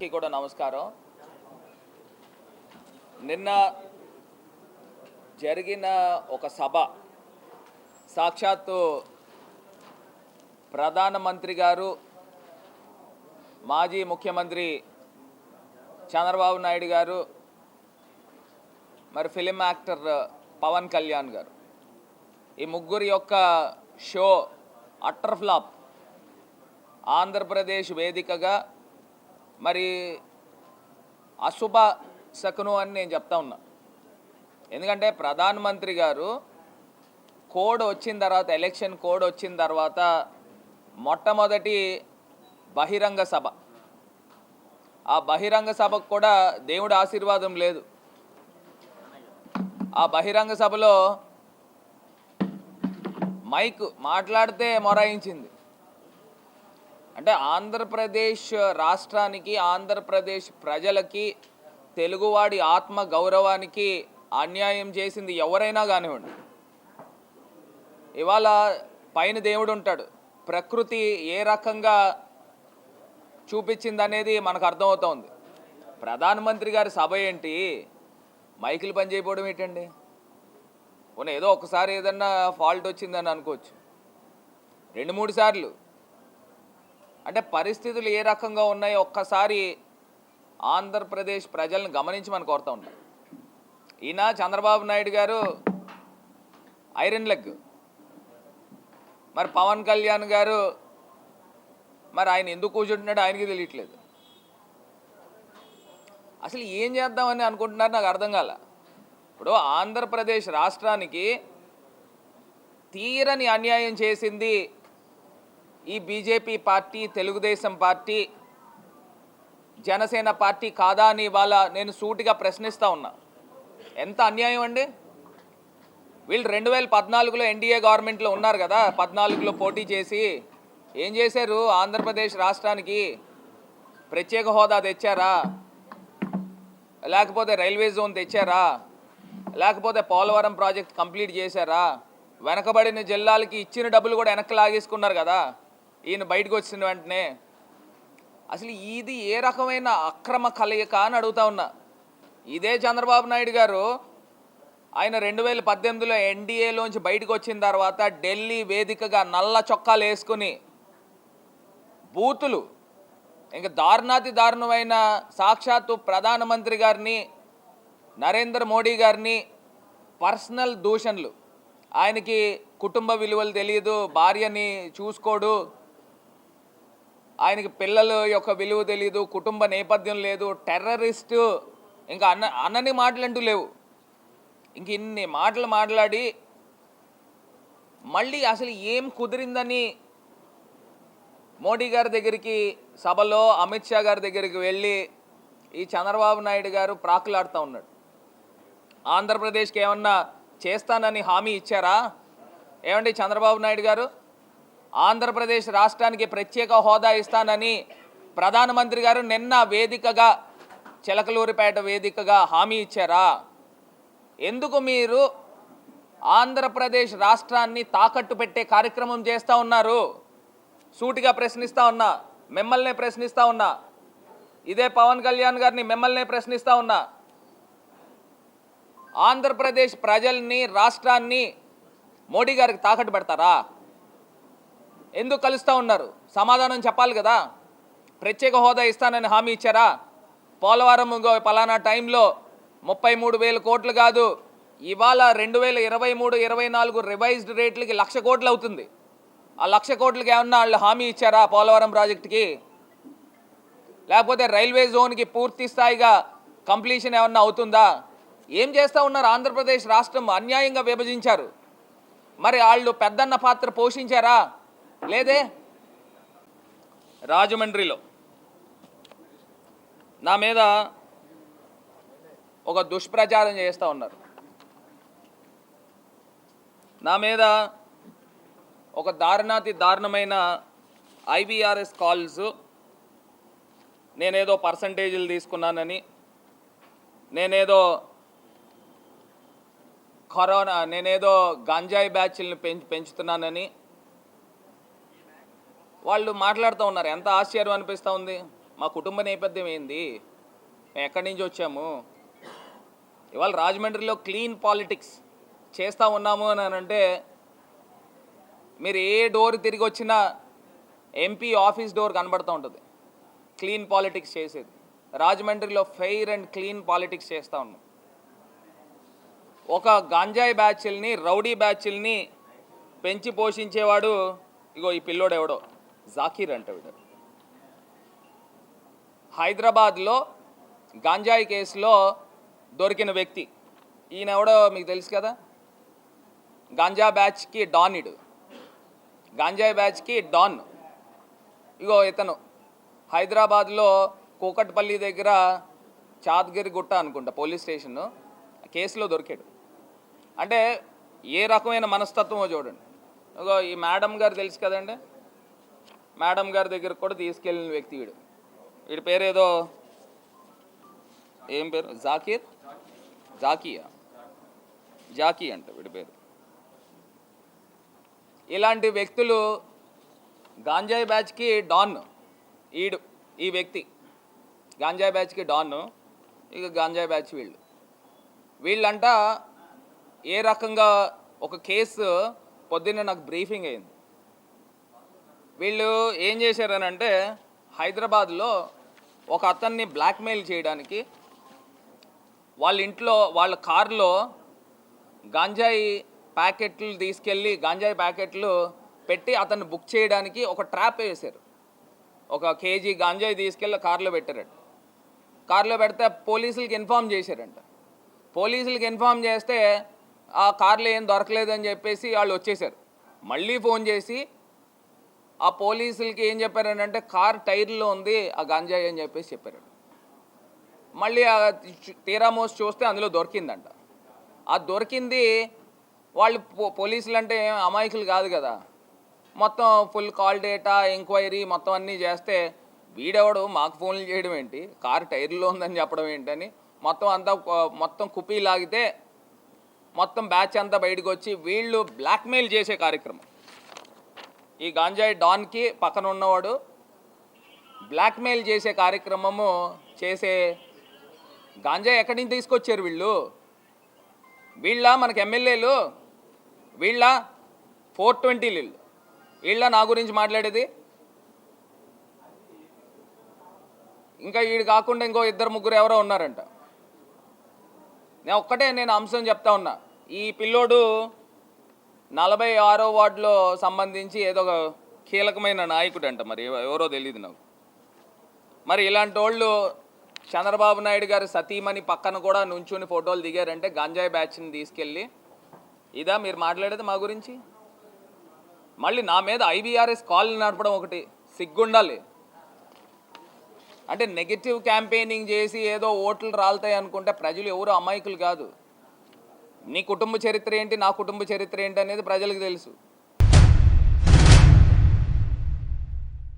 అందరికీ కూడా నమస్కారం. నిన్న జరిగిన ఒక సభ సాక్షాత్తు ప్రధానమంత్రి గారు మాజీ ముఖ్యమంత్రి చంద్రబాబు నాయుడు గారు మరి ఫిలిం యాక్టర్ పవన్ కళ్యాణ్ గారు. ఈ ముగ్గురి యొక్క షో అట్టర్ ఫ్లాప్ ఆంధ్రప్రదేశ్ వేదికగా మరి అశుభ శకును అని నేను చెప్తా ఉన్నా. ఎందుకంటే ప్రధానమంత్రి గారు కోడ్ వచ్చిన తర్వాత ఎలక్షన్ కోడ్ వచ్చిన తర్వాత మొట్టమొదటి బహిరంగ సభ. ఆ బహిరంగ సభకు కూడా దేవుడి ఆశీర్వాదం లేదు. ఆ బహిరంగ సభలో మైక్ మాట్లాడితే మొరాయించింది. అంటే ఆంధ్రప్రదేశ్ రాష్ట్రానికి ఆంధ్రప్రదేశ్ ప్రజలకి తెలుగువాడి ఆత్మ గౌరవానికి అన్యాయం చేసింది ఎవరైనా కానివ్వండి. ఇవాళ పైన దేవుడు ఉంటాడు. ప్రకృతి ఏ రకంగా చూపించింది అనేది మనకు అర్థమవుతోంది. ప్రధానమంత్రి గారి సభ ఏంటి? మైకులు పనిచేయకపోవడం ఏంటండి? పోనీ ఏదో ఒకసారి ఏదన్నా ఫాల్ట్ వచ్చిందని అనుకోవచ్చు. రెండు మూడు సార్లు అంటే పరిస్థితులు ఏ రకంగా ఉన్నాయో ఒక్కసారి ఆంధ్రప్రదేశ్ ప్రజలను గమనించి మనం కోరుతూ ఉంటాం ఈయన చంద్రబాబు నాయుడు గారు ఐరన్ లెగ్. మరి పవన్ కళ్యాణ్ గారు మరి ఆయన ఎందుకు కూర్చుంటున్నాడు ఆయనకి తెలియట్లేదు. అసలు ఏం చేద్దామని అనుకుంటున్నారు నాకు అర్థం కాల. ఇప్పుడు ఆంధ్రప్రదేశ్ రాష్ట్రానికి తీరని అన్యాయం చేసింది ఈ BJP party Telugu Desam party Janasena party కాదా అని వాళ్ళ నేను సూటిగా ప్రశ్నిస్తూ ఉన్నా. ఎంత అన్యాయం అండి? వీళ్ళు రెండు వేల పద్నాలుగులో ఎన్డీఏ గవర్నమెంట్లో ఉన్నారు కదా పద్నాలుగులో పోటీ చేసి. ఏం చేశారు? ఆంధ్రప్రదేశ్ రాష్ట్రానికి ప్రత్యేక హోదా తెచ్చారా? లేకపోతే రైల్వే జోన్ తెచ్చారా? లేకపోతే పోలవరం ప్రాజెక్ట్ కంప్లీట్ చేశారా? వెనకబడిన జిల్లాలకి ఇచ్చిన డబ్బులు కూడా వెనక్కి లాగేసుకున్నారు కదా. ఈయన బయటకు వచ్చిన వెంటనే అసలు ఇది ఏ రకమైన అక్రమ కలయిక? అని అడుగుతా ఉన్నా. ఇదే చంద్రబాబు నాయుడు గారు ఆయన రెండు వేల పద్దెనిమిదిలో ఎన్డీఏలోంచి బయటకు వచ్చిన తర్వాత ఢిల్లీ వేదికగా నల్ల చొక్కాలు వేసుకుని బూతులు ఇంకా దారుణాతి దారుణమైన సాక్షాత్తు ప్రధానమంత్రి గారిని నరేంద్ర మోడీ గారిని పర్సనల్ దూషణలు. ఆయనకి కుటుంబ విలువలు తెలియదు భార్యని చూసుకోడు ఆయనకి పిల్లల యొక్క విలువ తెలియదు కుటుంబ నేపథ్యం లేదు టెర్రరిస్టు. ఇంకా అన్న అన్నని మాటలంటూ లేవు. ఇంక ఇన్ని మాటలు మాట్లాడి మళ్ళీ అసలు ఏం కుదిరిందని మోడీ గారి దగ్గరికి సభలో అమిత్ షా గారి దగ్గరికి వెళ్ళి ఈ చంద్రబాబు నాయుడు గారు ప్రాకులాడుతూ ఉన్నాడు. ఆంధ్రప్రదేశ్కి ఏమన్నా చేస్తానని హామీ ఇచ్చారా? ఏమండి చంద్రబాబు నాయుడు గారు? ఆంధ్రప్రదేశ్ రాష్ట్రానికి ప్రత్యేక హోదా ఇస్తానని ప్రధానమంత్రి గారు నిన్న వేదికగా చిలకలూరిపేట వేదికగా హామీ ఇచ్చారా? ఎందుకు మీరు ఆంధ్రప్రదేశ్ రాష్ట్రాన్ని తాకట్టు పెట్టే కార్యక్రమం చేస్తూ ఉన్నారు? సూటిగా ప్రశ్నిస్తూ ఉన్నా మిమ్మల్నే ప్రశ్నిస్తూ ఉన్నా ఇదే పవన్ కళ్యాణ్ గారిని మిమ్మల్నే ప్రశ్నిస్తూ ఉన్నా ఆంధ్రప్రదేశ్ ప్రజల్ని రాష్ట్రాన్ని మోడీ గారికి తాకట్టు పెడతారా? ఎందుకు కలుస్తూ ఉన్నారు? సమాధానం చెప్పాలి కదా. ప్రత్యేక హోదా ఇస్తానని హామీ ఇచ్చారా? పోలవరం పలానా టైంలో ముప్పై మూడు వేల కోట్లు కాదు ఇవాళ రెండు వేల ఇరవై మూడు ఇరవై నాలుగు రివైజ్డ్ రేట్లకి లక్ష కోట్లు అవుతుంది. ఆ లక్ష కోట్లకి ఏమన్నా వాళ్ళు హామీ ఇచ్చారా పోలవరం ప్రాజెక్టుకి? లేకపోతే రైల్వే జోన్కి పూర్తి స్థాయిగా కంప్లీషన్ ఏమన్నా అవుతుందా? ఏం చేస్తూ ఉన్నారు ఆంధ్రప్రదేశ్ రాష్ట్రం? అన్యాయంగా విభజించారు. మరి వాళ్ళు పెద్దన్న పాత్ర పోషించారా? లేదే? రాజమండ్రిలో. నా మీద ఒక దుష్ప్రచారం చేస్తూ ఉన్నారు. నా మీద ఒక దారుణాతి దారుణమైన ఐవీఆర్ఎస్ కాల్స్ నేనేదో పర్సంటేజీలు తీసుకున్నానని నేనేదో కరోనా నేనేదో గంజాయి బ్యాచ్ల్ని పెంచి పెంచుతున్నానని వాళ్ళు మాట్లాడుతూ ఉన్నారు. ఎంత ఆశ్చర్యం అనిపిస్తూ ఉంది. మా కుటుంబ నేపథ్యం ఏంది? మేము ఎక్కడి నుంచి వచ్చాము? ఇవాళ రాజమండ్రిలో క్లీన్ పాలిటిక్స్ చేస్తూ ఉన్నాము అని అంటే మీరు ఏ డోర్ తిరిగి వచ్చినా ఎంపీ ఆఫీస్ డోర్ కనబడుతూ ఉంటుంది. క్లీన్ పాలిటిక్స్ చేసేది. రాజమండ్రిలో ఫెయిర్ అండ్ క్లీన్ పాలిటిక్స్ చేస్తూ ఉన్నాం. ఒక గాంజాయి బ్యాచ్ల్ని రౌడీ బ్యాచ్ల్ని పెంచి పోషించేవాడు ఇగో ఈ పిల్లోడెవడో జాకీర్ అంట వీడు. హైదరాబాద్లో గాంజాయి కేసులో దొరికిన వ్యక్తి. ఈయన ఎవడో మీకు తెలుసు కదా? గాంజా బ్యాచ్కి డాన్ ఇడు. గాంజాయి బ్యాచ్కి డాన్. ఇగో ఇతను. హైదరాబాద్లో కూకట్పల్లి దగ్గర చాద్గిరి గుట్ట అనుకుంటా పోలీస్ స్టేషన్ కేసులో దొరికాడు. అంటే ఏ రకమైన మనస్తత్వమో చూడండి. ఇగో ఈ మేడం గారు తెలుసు కదండి? మేడం గారి దగ్గరకు కూడా తీసుకెళ్ళిన వ్యక్తి వీడు. వీడి పేరేదో ఏం పేరు? జాకీర్? జాకియా? జాకీ అంట వీడి పేరు. ఇలాంటి వ్యక్తులు గాంజాయి బ్యాచ్కి డాన్ ఈడు ఈ వ్యక్తి. గాంజాయి బ్యాచ్కి డాన్ ఇక గాంజాయి బ్యాచ్ వీళ్ళు. వీళ్ళంట ఏ రకంగా ఒక కేసు పొద్దున్నే నాకు బ్రీఫింగ్ అయింది. వీళ్ళు ఏం చేశారనంటే హైదరాబాద్లో ఒక అతన్ని బ్లాక్మెయిల్ చేయడానికి వాళ్ళ ఇంట్లో వాళ్ళ కారులో గాంజాయి ప్యాకెట్లు తీసుకెళ్ళి గాంజాయి ప్యాకెట్లు పెట్టి అతన్ని బుక్ చేయడానికి ఒక ట్రాప్ వేశారు. ఒక కేజీ గాంజాయి తీసుకెళ్ళి కారులో పెట్టారట. కారులో పెడితే పోలీసులకి ఇన్ఫామ్ చేశారంట. పోలీసులకి ఇన్ఫామ్ చేస్తే ఆ కార్లో ఏం దొరకలేదని చెప్పేసి వాళ్ళు వచ్చేసారు మళ్ళీ ఫోన్ చేసి ఆ పోలీసులకి ఏం చెప్పారనంటే కార్ టైర్లో ఉంది ఆ గంజాయి అని చెప్పేసి చెప్పారు. మళ్ళీ ఆ తీరా మోసి చూస్తే అందులో దొరికిందంట. ఆ దొరికింది వాళ్ళు పో- పోలీసులు అంటే ఏం అమాయకులు కాదు కదా. మొత్తం ఫుల్ కాల్ డేటా ఎంక్వైరీ మొత్తం అన్నీ చేస్తే వీడెవడు? మాకు ఫోన్లు చేయడం ఏంటి? కారు టైర్లో ఉందని చెప్పడం ఏంటని మొత్తం అంతా మొత్తం కుప్పీ లాగితే మొత్తం బ్యాచ్ అంతా బయటకు వచ్చి వీళ్ళు బ్లాక్మెయిల్ చేసే కార్యక్రమం. ఈ గాంజాయి డాన్కి పక్కన ఉన్నవాడు బ్లాక్మెయిల్ చేసే కార్యక్రమము చేసే గాంజాయి ఎక్కడి నుంచి తీసుకొచ్చారు వీళ్ళు? వీళ్ళ మనకి ఎమ్మెల్యేలు? వీళ్ళ ఫోర్ ట్వంటీ వీళ్ళు వీళ్ళ నా గురించి మాట్లాడేది? ఇంకా వీడు కాకుండా ఇంకో ఇద్దరు ముగ్గురు ఎవరో ఉన్నారంట. నేను ఒక్కటే నేను అంశం చెప్తా ఉన్నా. ఈ పిల్లోడు నలభై ఆరో వార్డులో సంబంధించి ఏదో ఒక కీలకమైన నాయకుడు అంట మరి. ఎవ- ఎవరో తెలియదు నాకు. మరి ఇలాంటి వాళ్ళు చంద్రబాబు నాయుడు గారు సతీమణి పక్కన కూడా నుంచుని ఫోటోలు దిగారంటే గంజాయి బ్యాచ్ని తీసుకెళ్ళి ఇదా మీరు మాట్లాడేది మా గురించి? మళ్ళీ నా మీద ఐబీఆర్ఎస్ కాల్ నడపడం ఒకటి సిగ్గుండాలి. అంటే నెగిటివ్ క్యాంపెయినింగ్ చేసి ఏదో ఓట్లు రాలుతాయి అనుకుంటే ప్రజలు ఎవరు అమాయకులు కాదు. నీ కుటుంబ చరిత్ర ఏంటి? నా కుటుంబ చరిత్ర ఏంటి అనేది ప్రజలకు తెలుసు.